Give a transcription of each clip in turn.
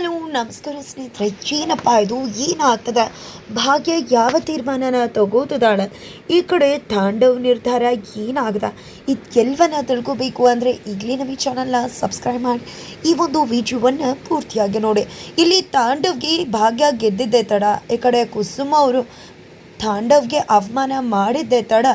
Hello ನಮಸ್ಕಾರ ಸ್ನೇಹಿತರೆ ಏನಪ್ಪ ಇದು ಏನಾಗ್ತದ? ಭಾಗ್ಯ ಯಾವ ತೀರ್ಮಾನನ ತಗೋತದಾಳ? ಈ ಕಡೆ ತಾಂಡವ್ ನಿರ್ಧಾರ ಏನಾಗದ ಇದೆಲ್ಲವನ್ನ ತಿಳ್ಕೋಬೇಕು ಅಂದರೆ ಈಗಲೇ ನಮ್ಮ ಈ ಚಾನಲ್ನ ಸಬ್ಸ್ಕ್ರೈಬ್ ಮಾಡಿ. ಈ ಒಂದು ವಿಡಿಯೋವನ್ನು ಪೂರ್ತಿಯಾಗಿ ನೋಡಿ. ಇಲ್ಲಿ ತಾಂಡವ್ಗೆ ಭಾಗ್ಯ ಗೆದ್ದಿದ್ದೆ ತಡ. ಈ ಕಡೆ ಕುಸುಮ ಅವರು ತಾಂಡವ್ಗೆ ಅವಮಾನ ಮಾಡಿದ್ದೆ ತಡ.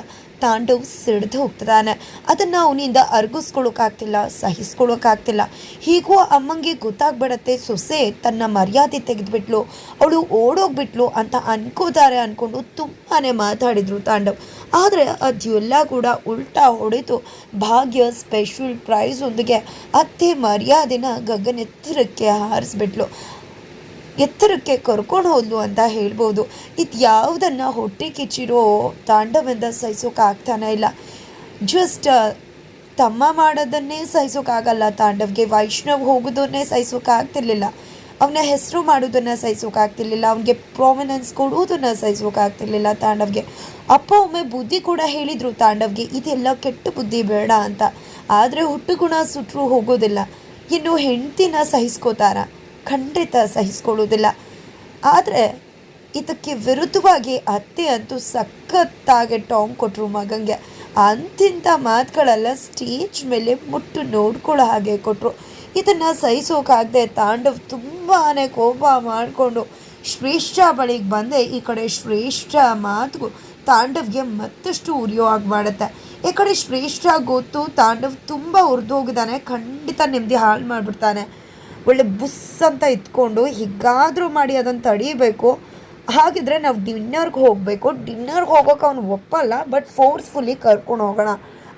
ತಾಂಡವ್ ಸಿಡ್ದು ಹೋಗ್ತದಾನೆ. ಅದನ್ನು ಅವನಿಂದ ಅರ್ಗಿಸ್ಕೊಳೋಕ್ಕಾಗ್ತಿಲ್ಲ ಸಹಿಸ್ಕೊಳೋಕ್ಕಾಗ್ತಿಲ್ಲ ಹೀಗೂ ಅಮ್ಮಂಗೆ ಗೊತ್ತಾಗ್ಬಿಡತ್ತೆ, ಸೊಸೆ ತನ್ನ ಮರ್ಯಾದೆ ತೆಗೆದ್ಬಿಟ್ಲು, ಅವಳು ಓಡೋಗ್ಬಿಟ್ಲು ಅಂತ ಅನ್ಕೋತಾರೆ ಅಂದ್ಕೊಂಡು ತುಂಬಾ ಮಾತಾಡಿದ್ರು ತಾಂಡವ್. ಆದರೆ ಅದೆಲ್ಲ ಕೂಡ ಉಲ್ಟಾ ಹೊಡೆದು ಭಾಗ್ಯ ಸ್ಪೆಷಲ್ ಪ್ರೈಸ್ ಒಂದಿಗೆ ಅತ್ತೆ ಮರ್ಯಾದೆನ ಗಗನೆತ್ತರಕ್ಕೆ ಹಾರಿಸ್ಬಿಟ್ಲು. ಎತ್ತರಕ್ಕೆ ಕರ್ಕೊಂಡು ಹೋದ್ಲು ಅಂತ ಹೇಳ್ಬೋದು. ಇದು ಯಾವುದನ್ನು ಹೊಟ್ಟೆ ಕಿಚ್ಚಿರೋ ತಾಂಡವನ್ನ ಸಹಿಸೋಕ್ಕಾಗ್ತಾನೇ ಇಲ್ಲ. ಜಸ್ಟ್ ತಮ್ಮ ಮಾಡೋದನ್ನೇ ಸಹಿಸೋಕ್ಕಾಗಲ್ಲ ತಾಂಡವ್ಗೆ ವೈಷ್ಣವ್ ಹೋಗೋದನ್ನೇ ಸಹಿಸೋಕ್ಕಾಗ್ತಿರ್ಲಿಲ್ಲ ಅವನ ಹೆಸರು ಮಾಡೋದನ್ನು ಸಹಿಸೋಕ್ಕಾಗ್ತಿರ್ಲಿಲ್ಲ ಅವನಿಗೆ ಪ್ರಾಮಿನೆನ್ಸ್ ಕೊಡುವುದನ್ನು ಸಹಿಸೋಕ್ಕಾಗ್ತಿರ್ಲಿಲ್ಲ ತಾಂಡವ್ಗೆ. ಅಪ್ಪ ಒಮ್ಮೆ ಬುದ್ಧಿ ಕೂಡ ಹೇಳಿದರು ತಾಂಡವ್ಗೆ, ಇದೆಲ್ಲ ಕೆಟ್ಟ ಬುದ್ಧಿ ಬೇಡ ಅಂತ. ಆದರೆ ಹುಟ್ಟು ಗುಣ ಸುಟ್ಟರು ಹೋಗೋದಿಲ್ಲ. ಇನ್ನು ಹೆಂಡ್ತಿನ ಸಹಿಸ್ಕೋತಾರ. ಖಂಡಿತ ಸಹಿಸ್ಕೊಳ್ಳೋದಿಲ್ಲ ಆದರೆ ಇದಕ್ಕೆ ವಿರುದ್ಧವಾಗಿ ಅತ್ತೆ ಅಂತೂ ಸಖತ್ತಾಗಿ ಟಾಂಗ್ ಕೊಟ್ಟರು ಮಗಂಗೆ. ಅಂತಿಂಥ ಮಾತುಗಳೆಲ್ಲ ಸ್ಟೇಜ್ ಮೇಲೆ ಮುಟ್ಟು ನೋಡ್ಕೊಳ್ಳೋ ಹಾಗೆ ಕೊಟ್ಟರು ಇದನ್ನು ಸಹಿಸೋಕ್ಕಾಗದೆ ತಾಂಡವ್ ತುಂಬಾ ಕೋಪ ಮಾಡಿಕೊಂಡು ಶ್ರೇಷ್ಠ ಬಳಿಗೆ ಬಂದೆ. ಈ ಕಡೆ ಶ್ರೇಷ್ಠ ಮಾತು ತಾಂಡವ್ಗೆ ಮತ್ತಷ್ಟು ಉರಿಯೋ ಆಗಿ ಮಾಡುತ್ತೆ. ಈ ಕಡೆ ಶ್ರೇಷ್ಠ ಗೊತ್ತು ತಾಂಡವ್ ತುಂಬ ಉರಿದೋಗಿದ್ದಾನೆ ಖಂಡಿತ ನೆಮ್ಮದಿ ಹಾಳು ಮಾಡಿಬಿಡ್ತಾನೆ. ಒಳ್ಳೆ ಬುಸ್ ಅಂತ ಇತ್ಕೊಂಡು ಹೀಗಾದರೂ ಮಾಡಿ ಅದನ್ನು ತಡೀಬೇಕು. ಹಾಗಿದ್ರೆ ನಾವು ಡಿನ್ನರ್ಗೆ ಹೋಗಬೇಕು. ಡಿನ್ನರ್ಗೆ ಹೋಗೋಕೆ ಅವನು ಒಪ್ಪಲ್ಲ, ಬಟ್ ಫೋರ್ಸ್ಫುಲ್ಲಿ ಕರ್ಕೊಂಡು ಹೋಗೋಣ.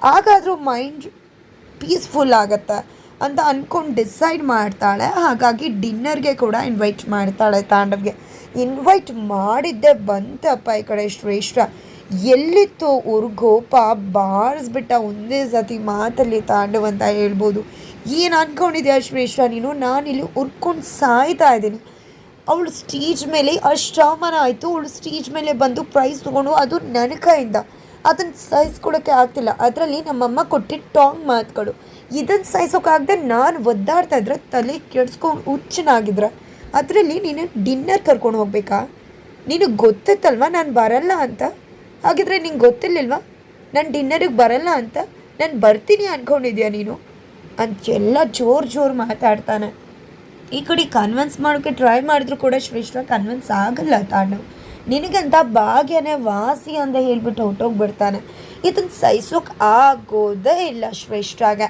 ಹಾಗಾದರೂ ಮೈಂಡ್ ಪೀಸ್ಫುಲ್ ಆಗುತ್ತೆ ಅಂತ ಅಂದ್ಕೊಂಡು ಡಿಸೈಡ್ ಮಾಡ್ತಾಳೆ. ಹಾಗಾಗಿ ಡಿನ್ನರ್ಗೆ ಕೂಡ ಇನ್ವೈಟ್ ಮಾಡ್ತಾಳೆ ತಾಂಡವ್ಗೆ. ಇನ್ವೈಟ್ ಮಾಡಿದ್ದೆ ಬಂತಪ್ಪ ಈ ಕಡೆ ಶ್ರೇಷ್ಠ. ಎಲ್ಲಿತ್ತು ಉರ್ಗೋಪ ಬಾರಿಸ್ಬಿಟ್ಟ ಒಂದೇ ಸತಿ ಮಾತಲ್ಲಿ ತಾಂಡವ್ ಅಂತ ಹೇಳ್ಬೋದು. ಏನು ಅಂದ್ಕೊಂಡಿದ್ಯಾ ಶ್ರೇಷ್ಠ ನೀನು? ನಾನಿಲ್ಲಿ ಉರ್ಕೊಂಡು ಸಾಯ್ತಾ ಇದ್ದೀನಿ. ಅವಳು ಸ್ಟೇಜ್ ಮೇಲೆ ಅಷ್ಟು ಅವಮಾನ ಆಯಿತು. ಅವಳು ಸ್ಟೇಜ್ ಮೇಲೆ ಬಂದು ಪ್ರೈಸ್ ತೊಗೊಂಡು ಅದು ನನ್ನ ಕೈಯಿಂದ. ಅದನ್ನು ಸಹಿಸ್ಕೊಳಕ್ಕೆ ಆಗ್ತಿಲ್ಲ. ಅದರಲ್ಲಿ ನಮ್ಮಮ್ಮ ಕೊಟ್ಟಿದ್ದ ಟಾಂಗ್ ಮಾತುಗಳು. ಇದನ್ನು ಸಹಿಸೋಕ್ಕಾಗದೆ ನಾನು ಒದ್ದಾಡ್ತಾ ಇದ್ರೆ ತಲೆ ಕೆಡ್ಸ್ಕೊಂಡು ಹುಚ್ಚನಾಗಿದ್ರೆ. ಅದರಲ್ಲಿ ನೀನು ಡಿನ್ನರ್ ಕರ್ಕೊಂಡು ಹೋಗ್ಬೇಕಾ? ನಿನಗೆ ಗೊತ್ತಿತ್ತಲ್ವ ನಾನು ಬರಲ್ಲ ಅಂತ? ಹಾಗಿದ್ರೆ ನಿಂಗೆ ಗೊತ್ತಿರ್ಲಿಲ್ವಾ? ನಾನು ಡಿನ್ನರಿಗೆ ಬರಲ್ಲ ಅಂತ? ನಾನು ಬರ್ತೀನಿ ಅಂದ್ಕೊಂಡಿದ್ಯಾ ನೀನು? ಅಂತೆಲ್ಲ ಜೋರು ಜೋರು ಮಾತಾಡ್ತಾನೆ. ಈ ಕಡೆ ಕನ್ವಿನ್ಸ್ ಮಾಡೋಕ್ಕೆ ಟ್ರೈ ಮಾಡಿದ್ರು ಕೂಡ ಶ್ರೇಷ್ಠ ಕನ್ವಿನ್ಸ್ ಆಗಲ್ಲ ತಾಂಡವ್ ನಿನಗಂತ ಭಾಗ್ಯನೇ ವಾಸಿ ಅಂತ ಹೇಳ್ಬಿಟ್ಟು ಹೊಟ್ಟೋಗ್ಬಿಡ್ತಾನೆ ಇದನ್ನು ಸಹಿಸೋಕೆ ಆಗೋದೇ ಇಲ್ಲ ಶ್ರೇಷ್ಠಾಗೆ.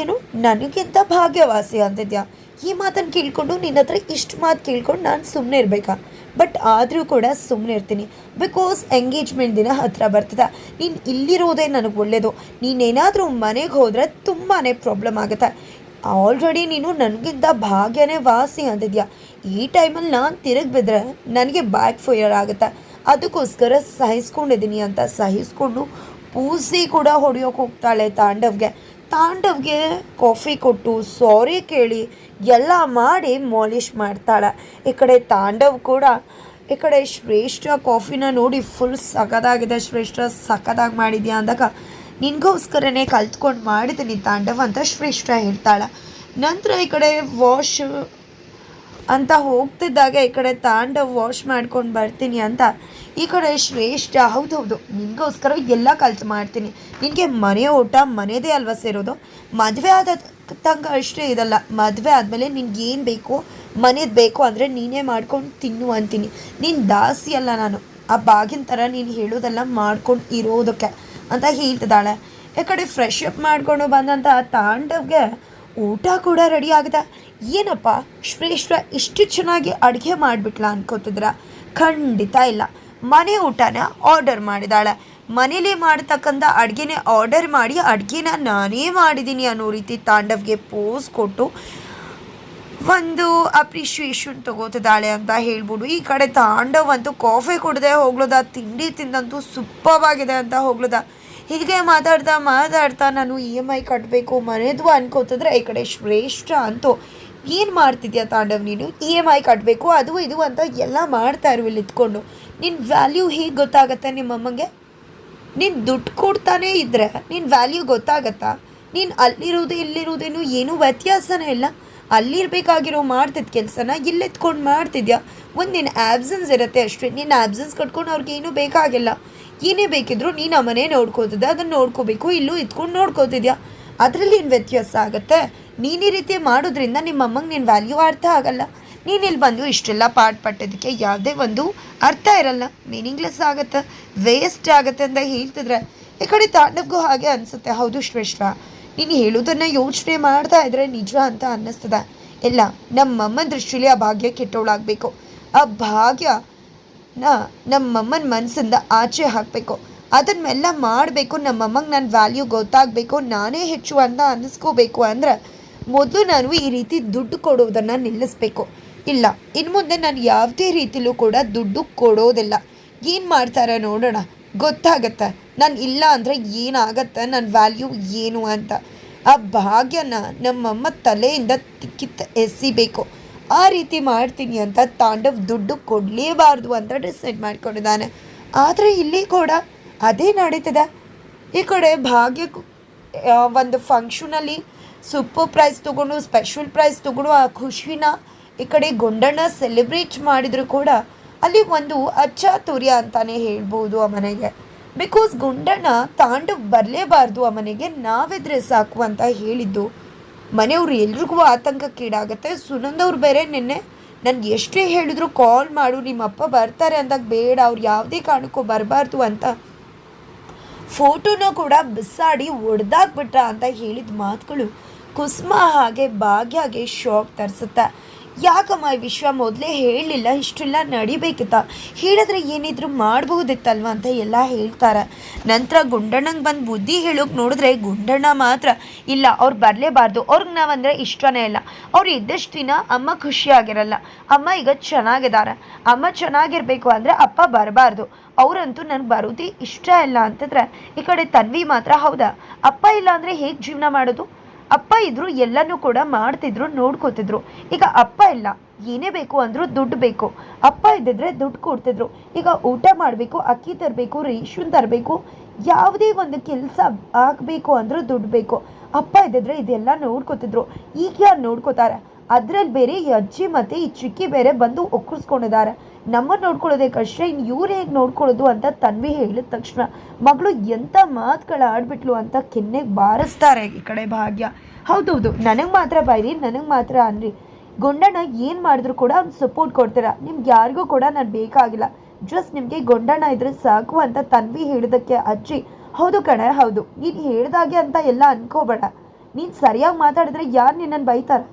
ಏನು, ನನಗಿಂತ ಭಾಗ್ಯವಾಸಿ ಅಂತಿದ್ಯಾ? ಈ ಮಾತನ್ನು ಕೇಳ್ಕೊಂಡು ನಿನ್ನ ಹತ್ರ ಇಷ್ಟು ಮಾತು ಕೇಳ್ಕೊಂಡು ನಾನು ಸುಮ್ಮನೆ ಇರಬೇಕಾ? ಬಟ್ ಆದರೂ ಕೂಡ ಸುಮ್ಮನೆ ಇರ್ತೀನಿ. ಬಿಕಾಸ್ ಎಂಗೇಜ್ಮೆಂಟ್ ದಿನ ಹತ್ತಿರ ಬರ್ತದೆ. ನೀನು ಇಲ್ಲಿರೋದೇ ನನಗೆ ಒಳ್ಳೆಯದು ನೀನೇನಾದರೂ ಮನೆಗೆ ಹೋದರೆ ತುಂಬಾ ಪ್ರಾಬ್ಲಮ್ ಆಗುತ್ತೆ. ಆಲ್ರೆಡಿ ನೀನು ನನಗಿಂತ ಭಾಗ್ಯನೇ ವಾಸಿ ಅಂತಿದ್ಯಾ ಈ ಟೈಮಲ್ಲಿ ನಾನು ತಿರುಗಿ ಬಿದ್ದರೆ ನನಗೆ ಬ್ಯಾಕ್ ಫೈರ್ ಆಗುತ್ತೆ. ಅದಕ್ಕೋಸ್ಕರ ಸಹಿಸ್ಕೊಂಡಿದ್ದೀನಿ ಅಂತ ಸಹಿಸ್ಕೊಂಡು ಪೂಸಿ ಕೂಡ ಹೊಡೆಯೋಕೆ ಹೋಗ್ತಾಳೆ ತಾಂಡವ್ಗೆ. ತಾಂಡವ್ಗೆ ಕಾಫಿ ಕೊಟ್ಟು ಸಾರಿ ಕೇಳಿ ಎಲ್ಲ ಮಾಡಿ ಮಾಲಿಷ್ ಮಾಡ್ತಾಳೆ. ಈ ಕಡೆ ತಾಂಡವ್ ಕೂಡ, ಈ ಕಡೆ ಶ್ರೇಷ್ಠ ಕಾಫಿನ ನೋಡಿ ಫುಲ್ ಸಖತ್ತಾಗಿದೆ. ಶ್ರೇಷ್ಠ ಸಖತ್ತಾಗಿ ಮಾಡಿದ್ಯಾ ಅಂದಾಗ, ನಿನಗೋಸ್ಕರನೇ ಕಲ್ತ್ಕೊಂಡು ಮಾಡಿದ್ದೀನಿ ತಾಂಡವ್ ಅಂತ ಶ್ರೇಷ್ಠ ಹೇಳ್ತಾಳೆ. ನಂತರ ಈ ಕಡೆ ವಾಶ್ ಅಂತ ಹೋಗ್ತಿದ್ದಾಗ, ಈ ಕಡೆ ತಾಂಡವ್ ವಾಶ್ ಮಾಡ್ಕೊಂಡು ಬರ್ತೀನಿ ಅಂತ. ಈ ಕಡೆ ಶ್ರೇಷ್ಠ ಹೌದೌದು ನಿನಗೋಸ್ಕರ ಎಲ್ಲ ಕಲ್ತು ಮಾಡ್ತೀನಿ. ನಿನಗೆ ಮನೆ ಊಟ ಮನೆಯದೇ ಅಲ್ವಾ ಸೇರೋದು? ಮದುವೆ ಆದ ತನಕ ಅಷ್ಟೇ ಇದಲ್ಲ. ಮದುವೆ ಆದಮೇಲೆ ನಿನ್ಗೆ ಏನು ಬೇಕು? ಮನೇದು ಬೇಕು ಅಂದರೆ ನೀನೇ ಮಾಡ್ಕೊಂಡು ತಿನ್ನು ಅಂತೀನಿ. ನೀನು ದಾಸಿ ಅಲ್ಲ ನಾನು. ಆ ಬಾಗಿನ ಥರ ನೀನು ಹೇಳೋದೆಲ್ಲ ಮಾಡ್ಕೊಂಡು ಇರೋದಕ್ಕೆ ಅಂತ ಹೇಳ್ತಿದ್ದಾಳೆ. ಈ ಫ್ರೆಶ್ ಅಪ್ ಮಾಡಿಕೊಂಡು ಬಂದಂಥ ತಾಂಡವ್ಗೆ ಊಟ ಕೂಡ ರೆಡಿ ಆಗಿದೆ. ಏನಪ್ಪ, ಶ್ರೇಷ್ಠ ಇಷ್ಟು ಚೆನ್ನಾಗಿ ಅಡುಗೆ ಮಾಡಿಬಿಟ್ಲ ಅನ್ಕೋತಿದ್ರ ಖಂಡಿತ ಇಲ್ಲ. ಮನೆ ಊಟನ ಆರ್ಡರ್ ಮಾಡಿದಾಳೆ ಮನೇಲಿ ಮಾಡ್ತಕ್ಕಂಥ ಅಡುಗೆನೇ ಆರ್ಡರ್ ಮಾಡಿ, ಅಡುಗೆನ ನಾನೇ ಮಾಡಿದ್ದೀನಿ ಅನ್ನೋ ರೀತಿ ತಾಂಡವ್ಗೆ ಪೋಸ್ ಕೊಟ್ಟು ಒಂದು ಅಪ್ರಿಷಿಯೇಷನ್ ತಗೋತಿದ್ದಾಳೆ ಅಂತ ಹೇಳ್ಬೋದು. ಈ ಕಡೆ ತಾಂಡವ್ ಅಂತೂ ಕಾಫಿ ಕುಡ್ದೆ ಹೋಗ್ಲದ, ತಿಂಡಿ ತಿಂದಂತೂ ಸೂಪರ್ವಾಗಿದೆ ಅಂತ ಹೋಗ್ಲದ. ಹೀಗೆ ಮಾತಾಡ್ತಾ ಮಾತಾಡ್ತಾ ನಾನು ಇ ಎಂ ಐ ಕಟ್ಟಬೇಕು ಮನೆದು ಅನ್ಕೋತಿದ್ರೆ ಈ ಕಡೆ ಶ್ರೇಷ್ಠ ಅಂತೂ ಏನು ಮಾಡ್ತಿದ್ಯಾ ತಾಂಡವ್ ನೀನು? ಇ ಎಂ ಐ ಕಟ್ಟಬೇಕು ಅದು ಇದು ಅಂತ ಎಲ್ಲ ಮಾಡ್ತಾ ಇರು ಇಲ್ಲಿ ಇದ್ಕೊಂಡು ನಿನ್ನ ವ್ಯಾಲ್ಯೂ ಹೇಗೆ ಗೊತ್ತಾಗತ್ತೆ ನಿಮ್ಮಮ್ಮಗೆ ನೀನು ದುಡ್ಡು ಕೊಡ್ತಾನೇ ಇದ್ದರೆ ನಿನ್ನ ವ್ಯಾಲ್ಯೂ ಗೊತ್ತಾಗತ್ತಾ? ನೀನು ಅಲ್ಲಿರೋದು ಇಲ್ಲಿರೋದೇನು ಏನೂ ವ್ಯತ್ಯಾಸನೇ ಇಲ್ಲ. ಅಲ್ಲಿರಬೇಕಾಗಿರೋ ಮಾಡ್ತಿದ್ದ ಕೆಲಸನ ಇಲ್ಲೆತ್ಕೊಂಡು ಮಾಡ್ತಿದ್ಯಾ? ಒಂದು ನಿನ್ನ ಆ್ಯಬ್ಸೆನ್ಸ್ ಇರುತ್ತೆ ಅಷ್ಟೇ. ನಿನ್ನ ಆ್ಯಬ್ಸೆನ್ಸ್ ಕಟ್ಕೊಂಡು ಅವ್ರಿಗೆ ಏನೂ ಬೇಕಾಗಿಲ್ಲ. ಏನೇ ಬೇಕಿದ್ರು ನೀನು ಆ ಮನೆ ನೋಡ್ಕೋತಿದ್ದೆ ಅದನ್ನು ನೋಡ್ಕೋಬೇಕು, ಇಲ್ಲೂ ಇದ್ಕೊಂಡು ನೋಡ್ಕೋತಿದ್ಯಾ? ಅದರಲ್ಲಿ ಏನು ವ್ಯತ್ಯಾಸ ಆಗುತ್ತೆ? ನೀನು ಈ ರೀತಿ ಮಾಡೋದ್ರಿಂದ ನಿಮ್ಮ ಅಮ್ಮಂಗೆ ನಿನ್ನ ವ್ಯಾಲ್ಯೂ ಅರ್ಥ ಆಗಲ್ಲ. ನೀನು ಇಲ್ಲಿ ಬಂದು ಇಷ್ಟೆಲ್ಲ ಪಾಠ ಪಟ್ಟದಕ್ಕೆ ಯಾವುದೇ ಒಂದು ಅರ್ಥ ಇರಲ್ಲ. ಮೀನಿಂಗ್ಲೆಸ್ ಆಗುತ್ತೆ. ವೇಸ್ಟ್ ಆಗುತ್ತೆ ಅಂತ ಹೇಳ್ತಿದ್ರೆ, ಈ ಕಡೆ ತಾಂಡವ್ಗೂ ಹಾಗೆ ಅನಿಸುತ್ತೆ. ಹೌದು ಶ್ರೇಷ್ಠ, ನೀನು ಹೇಳೋದನ್ನು ಯೋಚನೆ ಮಾಡ್ತಾ ಇದ್ರೆ ನಿಜ ಅಂತ ಅನ್ನಿಸ್ತದೆ. ಇಲ್ಲ ನಮ್ಮಮ್ಮನ ದೃಷ್ಟಿಲಿ ಆ ಭಾಗ್ಯ ಕೆಟ್ಟವಳಾಗಬೇಕು ಆ ಭಾಗ್ಯನ ನಮ್ಮಮ್ಮನ ಮನಸ್ಸಿಂದ ಆಚೆ ಹಾಕಬೇಕು. ಅದನ್ನೆಲ್ಲ ಮಾಡಬೇಕು. ನಮ್ಮಮ್ಮಂಗೆ ನನ್ನ ವ್ಯಾಲ್ಯೂ ಗೊತ್ತಾಗಬೇಕು. ನಾನೇ ಹೆಚ್ಚು ಅಂತ ಅನ್ನಿಸ್ಕೋಬೇಕು ಅಂದ್ರೆ ಮೊದಲು ನಾನು ಈ ರೀತಿ ದುಡ್ಡು ಕೊಡೋದನ್ನು ನಿಲ್ಲಿಸ್ಬೇಕು. ಇಲ್ಲ ಇನ್ನು ಮುಂದೆ ನಾನು ಯಾವುದೇ ರೀತಿಲೂ ಕೂಡ ದುಡ್ಡು ಕೊಡೋದಿಲ್ಲ. ಏನು ಮಾಡ್ತಾರೆ ನೋಡೋಣ. ಗೊತ್ತಾಗತ್ತೆ. ನಾನು ಇಲ್ಲ ಅಂದರೆ ಏನಾಗತ್ತೆ? ನನ್ನ ವ್ಯಾಲ್ಯೂ ಏನು ಅಂತ. ಆ ಭಾಗ್ಯನ ನಮ್ಮಮ್ಮ ತಲೆಯಿಂದ ಕಿತ್ತು ಎಸಿಬೇಕು. ಆ ರೀತಿ ಮಾಡ್ತೀನಿ ಅಂತ ತಾಂಡವ್ ದುಡ್ಡು ಕೊಡಲೇಬಾರ್ದು ಅಂತ ಡಿಸೈಡ್ ಮಾಡ್ಕೊಂಡಿದ್ದಾನೆ. ಆದರೆ ಇಲ್ಲಿ ಕೂಡ ಅದೇ ನಡೀತದೆ. ಈ ಕಡೆ ಭಾಗ್ಯ ಒಂದು ಫಂಕ್ಷನಲ್ಲಿ ಸೂಪರ್ ಪ್ರೈಸ್ ತೊಗೊಂಡು ಸ್ಪೆಷಲ್ ಪ್ರೈಸ್ ತೊಗೊಂಡು ಆ ಖುಷಿನ ಈ ಕಡೆ ಗೊಂಡಣ್ಣ ಸೆಲೆಬ್ರೇಟ್ ಮಾಡಿದರೂ ಕೂಡ ಅಲ್ಲಿ ಒಂದು ಅಚ್ಚಾತುರ್ಯ ಅಂತಾನೆ ಹೇಳ್ಬೋದು ಆ ಮನೆಗೆ. ಬಿಕಾಸ್ ಗುಂಡಣ್ಣ ತಾಂಡವ್ ಬರಲೇಬಾರ್ದು ಆ ಮನೆಗೆ, ನಾವೆದ್ರೆ ಸಾಕು ಅಂತ ಹೇಳಿದ್ದು. ಮನೆಯವ್ರು ಎಲ್ರಿಗೂ ಆತಂಕಕ್ಕೀಡಾಗತ್ತೆ ಸುನಂದವ್ರು ಬೇರೆ ನಿನ್ನೆ ನನ್ಗೆ ಎಷ್ಟೇ ಹೇಳಿದ್ರು ಕಾಲ್ ಮಾಡು ನಿಮ್ಮ ಅಪ್ಪ ಬರ್ತಾರೆ ಅಂದಾಗ ಬೇಡ, ಅವ್ರು ಯಾವುದೇ ಕಾರಣಕ್ಕೂ ಬರಬಾರ್ದು ಅಂತ ಫೋಟೋನ ಕೂಡ ಬಿಸಾಡಿ ಒಡೆದಾಕ್ಬಿಟ್ರ ಅಂತ ಹೇಳಿದ ಮಾತುಗಳು ಕುಸುಮ ಹಾಗೆ ಭಾಗ್ಯಗೆ ಶಾಕ್ ತರಿಸುತ್ತೆ. ಯಾಕಮ್ಮ ಈ ವಿಶ್ವ ಮೊದಲೇ ಹೇಳಲಿಲ್ಲ ಇಷ್ಟೆಲ್ಲ ನಡಿಬೇಕಿತ್ತ? ಹೇಳಿದ್ರೆ ಏನಿದ್ರೂ ಮಾಡಬಹುದಿತ್ತಲ್ವ ಅಂತ ಎಲ್ಲ ಹೇಳ್ತಾರೆ. ನಂತರ ಗುಂಡಣ್ಣಂಗೆ ಬಂದು ಬುದ್ಧಿ ಹೇಳೋಕೆ ನೋಡಿದ್ರೆ ಗುಂಡಣ್ಣ ಮಾತ್ರ ಇಲ್ಲ, ಅವ್ರು ಬರಲೇಬಾರ್ದು. ಅವ್ರಿಗೆ ನಾವಂದರೆ ಇಷ್ಟನೇ ಇಲ್ಲ. ಅವ್ರು ಇದ್ದಷ್ಟು ದಿನ ಅಮ್ಮ ಖುಷಿಯಾಗಿರಲ್ಲ. ಅಮ್ಮ ಈಗ ಚೆನ್ನಾಗಿದ್ದಾರೆ. ಅಮ್ಮ ಚೆನ್ನಾಗಿರ್ಬೇಕು ಅಂದರೆ ಅಪ್ಪ ಬರಬಾರ್ದು. ಅವರಂತೂ ನನಗೆ ಬರೋದೇ ಇಷ್ಟ ಇಲ್ಲ ಅಂತಂದ್ರೆ, ಈ ಕಡೆ ತನ್ವಿ ಮಾತ್ರ ಹೌದಾ? ಅಪ್ಪ ಇಲ್ಲ ಅಂದರೆ ಹೇಗೆ ಜೀವನ ಮಾಡೋದು? ಅಪ್ಪ ಇದ್ರು, ಎಲ್ಲನೂ ಕೂಡ ಮಾಡ್ತಿದ್ರು, ನೋಡ್ಕೋತಿದ್ರು. ಈಗ ಅಪ್ಪ ಇಲ್ಲ. ಏನೇ ಬೇಕು ಅಂದರೂ ದುಡ್ಡು ಬೇಕು. ಅಪ್ಪ ಇದ್ದಿದ್ರೆ ದುಡ್ಡು ಕೊಡ್ತಿದ್ರು. ಈಗ ಊಟ ಮಾಡಬೇಕು, ಅಕ್ಕಿ ತರಬೇಕು ರೇಷನ್ ತರಬೇಕು, ಯಾವುದೇ ಒಂದು ಕೆಲಸ ಆಗಬೇಕು ಅಂದರೂ ದುಡ್ಡು ಬೇಕು. ಅಪ್ಪ ಇದ್ದಿದ್ರೆ ಇದೆಲ್ಲ ನೋಡ್ಕೋತಿದ್ರು. ಈಗ ಯಾರು ನೋಡ್ಕೋತಾರೆ? ಅದ್ರಲ್ಲಿ ಬೇರೆ ಈ ಅಜ್ಜಿ ಮತ್ತು ಈ ಚಿಕ್ಕಿ ಬೇರೆ ಬಂದು ಒಕ್ಕರ್ಸ್ಕೊಂಡಿದ್ದಾರೆ. ನಮ್ಮನ್ನು ನೋಡ್ಕೊಳ್ಳೋದೇ ಕಷ್ಟ ಇನ್ನು ಇವ್ರು ಹೇಗೆ ನೋಡ್ಕೊಳ್ಳೋದು ಅಂತ ತನ್ವಿ ಹೇಳಿದ ತಕ್ಷಣ, ಮಗಳು ಎಂಥ ಮಾತುಗಳು ಆಡ್ಬಿಟ್ಲು ಅಂತ ಕೆನ್ನೆಗೆ ಬಾರಿಸ್ತಾರೆ ಈ ಕಡೆ ಭಾಗ್ಯ. ಹೌದೌದು, ನನಗೆ ಮಾತ್ರ ಬೈರಿ ನನಗೆ ಮಾತ್ರ ಅನ್ರಿ. ಗೊಂಡಣ್ಣ ಏನು ಮಾಡಿದ್ರು ಕೂಡ ಅವ್ನು ಸಪೋರ್ಟ್ ಕೊಡ್ತೀರಾ. ನಿಮ್ಗೆ ಯಾರಿಗೂ ಕೂಡ ನಾನು ಬೇಕಾಗಿಲ್ಲ. ಜಸ್ಟ್ ನಿಮಗೆ ಗೊಂಡಣ್ಣ ಇದ್ರೆ ಸಾಕು ಅಂತ ತನ್ವಿ ಹೇಳಿದಕ್ಕೆ ಅಜ್ಜಿ, ಹೌದು ಕಣೆ, ಹೌದು. ನೀನು ಹೇಳ್ದಾಗೆ ಅಂತ ಎಲ್ಲ ಅನ್ಕೋಬೇಡ. ನೀನು ಸರಿಯಾಗಿ ಮಾತಾಡಿದ್ರೆ ಯಾರು ನಿನ್ನನ್ನು ಬೈತಾರೆ?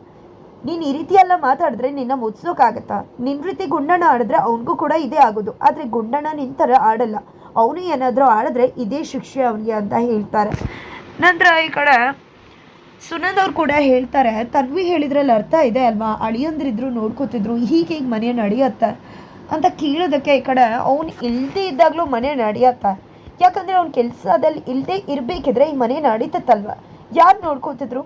ನೀನು ಈ ರೀತಿ ಎಲ್ಲ ಮಾತಾಡಿದ್ರೆ ನಿನ್ನ ಮುಚ್ಸೋಕ್ಕಾಗತ್ತಾ ನಿನ್ನ ರೀತಿ ಗುಂಡಣ್ಣ ಆಡಿದ್ರೆ ಅವನಿಗೂ ಕೂಡ ಇದೇ ಆಗೋದು. ಆದರೆ ಗುಂಡಣ್ಣ ನಿನ್ನ ಥರ ಆಡಲ್ಲ. ಅವನು ಏನಾದರೂ ಆಡಿದ್ರೆ ಇದೇ ಶಿಕ್ಷೆ ಅವನಿಗೆ ಅಂತ ಹೇಳ್ತಾರೆ. ನಂತರ ಈ ಕಡೆ ಸುನಂದ್ ಅವ್ರು ಕೂಡ ಹೇಳ್ತಾರೆ, ತನ್ವಿ ಹೇಳಿದ್ರಲ್ಲಿ ಅರ್ಥ ಇದೆ ಅಲ್ವಾ? ಅಳಿಯಂದ್ರಿದ್ರು ನೋಡ್ಕೋತಿದ್ರು. ಹೀಗೆ ಹೀಗೆ ಮನೆ ನಡೆಯತ್ತೆ? ಅಂತ ಕೇಳೋದಕ್ಕೆ ಈ ಕಡೆ ಅವ್ನು ಇಲ್ಲದೇ ಇದ್ದಾಗಲೂ ಮನೆ ನಡೆಯತ್ತೆ. ಯಾಕಂದರೆ ಅವ್ನ ಕೆಲಸದಲ್ಲಿ ಇಲ್ಲದೆ ಇರಬೇಕಿದ್ರೆ ಈ ಮನೆ ನಡೀತತ್ತಲ್ವ? ಯಾರು ನೋಡ್ಕೋತಿದ್ರು?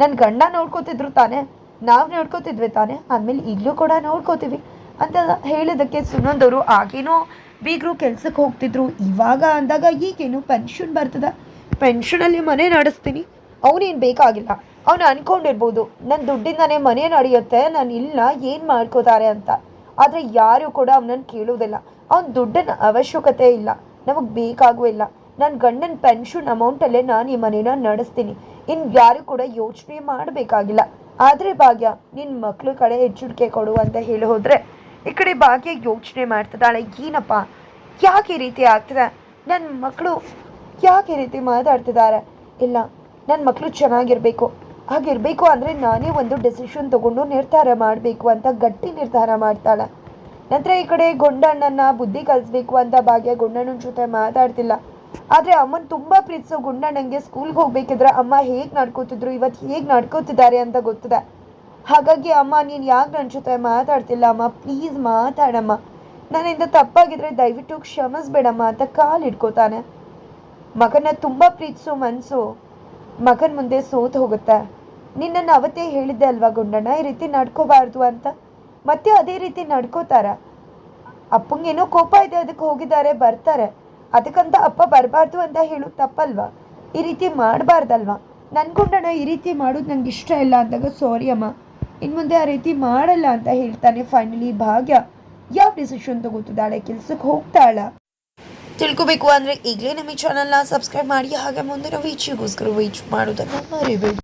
ನನ್ನ ಗಂಡ ನೋಡ್ಕೋತಿದ್ರು ತಾನೇ. ನಾವು ನೋಡ್ಕೋತಿದ್ವಿ ತಾನೇ, ಆದ್ಮೇಲೆ ಈಗಲೂ ಕೂಡ ನೋಡ್ಕೋತೀವಿ. ಅಂತ ಹೇಳಿದಕ್ಕೆ ಸುನಂದವರು ಆಗೇನೋ ಬೀಗರು ಕೆಲ್ಸಕ್ಕೆ ಹೋಗ್ತಿದ್ರು, ಇವಾಗ ಅಂದಾಗ ಈಗೇನು ಪೆನ್ಷನ್ ಬರ್ತದ. ಪೆನ್ಷನಲ್ಲಿ ಮನೆ ನಡೆಸ್ತೀನಿ. ಅವನೇನು ಬೇಕಾಗಿಲ್ಲ. ಅವನು ಅನ್ಕೊಂಡಿರ್ಬೋದು ನನ್ನ ದುಡ್ಡಿಂದನೇ ಮನೆ ನಡೆಯುತ್ತೆ, ನಾನು ಇಲ್ಲ, ಏನು ಮಾಡ್ಕೋತಾರೆ ಅಂತ. ಆದರೆ ಯಾರು ಕೂಡ ಅವನನ್ನು ಕೇಳೋದಿಲ್ಲ. ಅವನ ದುಡ್ಡಿನ ಅವಶ್ಯಕತೆ ಇಲ್ಲ. ನಮಗೆ ಬೇಕಾಗೂ ಇಲ್ಲ. ನನ್ನ ಗಂಡನ ಪೆನ್ಷನ್ ಅಮೌಂಟಲ್ಲೇ ನಾನು ಈ ಮನೇನ ನಡೆಸ್ತೀನಿ. ಇನ್ನು ಯಾರು ಕೂಡ ಯೋಚನೆ ಮಾಡಬೇಕಾಗಿಲ್ಲ. ಆದರೆ ಭಾಗ್ಯ ನಿನ್ನ ಮಕ್ಕಳು ಕಡೆ ಎಚ್ಚರಿಕೆ ಕೊಡು ಅಂತ ಹೇಳಿ ಹೋದರೆ ಈ ಕಡೆ ಭಾಗ್ಯ ಯೋಚನೆ ಮಾಡ್ತಿದ್ದಾಳೆ. ಏನಪ್ಪ? ಯಾಕೆ ಈ ರೀತಿ ಆಗ್ತದೆ? ನನ್ನ ಮಕ್ಕಳು ಯಾಕೆ ಈ ರೀತಿ ಮಾತಾಡ್ತಿದ್ದಾರೆ? ಇಲ್ಲ ನನ್ನ ಮಕ್ಕಳು ಚೆನ್ನಾಗಿರಬೇಕು. ಹಾಗಿರಬೇಕು ಅಂದರೆ ನಾನೇ ಒಂದು ಡೆಸಿಷನ್ ತಗೊಂಡು ನಿರ್ಧಾರ ಮಾಡಬೇಕು ಅಂತ ಗಟ್ಟಿ ನಿರ್ಧಾರ ಮಾಡ್ತಾಳೆ. ನಂತರ ಈ ಕಡೆ ಗೊಂಡಣ್ಣನ ಬುದ್ಧಿ ಕಲಿಸ್ಬೇಕು ಅಂತ ಭಾಗ್ಯ ಗೊಂಡಣ್ಣನ ಜೊತೆ ಮಾತಾಡ್ತಿಲ್ಲ. ಆದರೆ ಅಮ್ಮನ ತುಂಬ ಪ್ರೀತಿಸೋ ಗುಂಡಣ್ಣಂಗೆ ಸ್ಕೂಲ್ಗೆ ಹೋಗ್ಬೇಕಿದ್ರೆ ಅಮ್ಮ ಹೇಗೆ ನಡ್ಕೋತಿದ್ರು ಇವತ್ತು ಹೇಗೆ ನಡ್ಕೋತಿದ್ದಾರೆ ಅಂತ ಗೊತ್ತಿದೆ. ಹಾಗಾಗಿ ಅಮ್ಮ, ನೀನು ಯಾಕೆ ನನ್ನ ಜೊತೆ ಮಾತಾಡ್ತಿಲ್ಲ? ಅಮ್ಮ ಪ್ಲೀಸ್ ಮಾತಾಡಮ್ಮ. ನನ್ನಿಂದ ತಪ್ಪಾಗಿದ್ರೆ ದಯವಿಟ್ಟು ಕ್ಷಮಿಸ್ಬೇಡಮ್ಮ ಅಂತ ಕಾಲು ಹಿಡ್ಕೋತಾನೆ. ಮಗನ ತುಂಬ ಪ್ರೀತಿಸೋ ಮನಸ್ಸು ಮಗನ ಮುಂದೆ ಸೋತು ಹೋಗುತ್ತೆ. ನಿನ್ನನ್ನು ಅವತ್ತೇ ಹೇಳಿದ್ದೆ ಅಲ್ವಾ ಗುಂಡಣ್ಣ? ಈ ರೀತಿ ನಡ್ಕೋಬಾರ್ದು ಅಂತ. ಮತ್ತೆ ಅದೇ ರೀತಿ ನಡ್ಕೋತಾರ. ಅಪ್ಪಂಗೇನೋ ಕೋಪ ಇದೆ, ಅದಕ್ಕೆ ಹೋಗಿದ್ದಾರೆ, ಬರ್ತಾರೆ. ಅದಕ್ಕಂತ ಅಪ್ಪ ಬರಬಾರ್ದು ಅಂತ ಹೇಳೋದು ತಪ್ಪಲ್ವ? ಈ ರೀತಿ ಮಾಡಬಾರ್ದಲ್ವಾ? ನನ್ನ ಗುಂಡಣ್ಣ ಈ ರೀತಿ ಮಾಡೋದು ನಂಗೆ ಇಷ್ಟ ಇಲ್ಲ ಅಂದಾಗ ಸಾರಿ ಅಮ್ಮ. ಇನ್ನು ಮುಂದೆ ಆ ರೀತಿ ಮಾಡಲ್ಲ ಅಂತ ಹೇಳ್ತಾನೆ ಫೈನಲಿ ಭಾಗ್ಯ. ಯಾವ ಡಿಸಿಷನ್ ತಗೋತಿದ್ದಾಳೆ ಕೆಲ್ಸಕ್ಕೆ ಹೋಗ್ತಾಳ ತಿಳ್ಕೊಬೇಕು ಅಂದರೆ ಈಗಲೇ ನಮ್ಮ ಚಾನಲ್ನ ಸಬ್ಸ್ಕ್ರೈಬ್ ಮಾಡಿ, ಹಾಗೆ ಮುಂದಿನ ವೀಚಿಗೋಸ್ಕರ ವೀಚ್ ಮಾಡೋದನ್ನು ಮರಿಬೇಡಿ.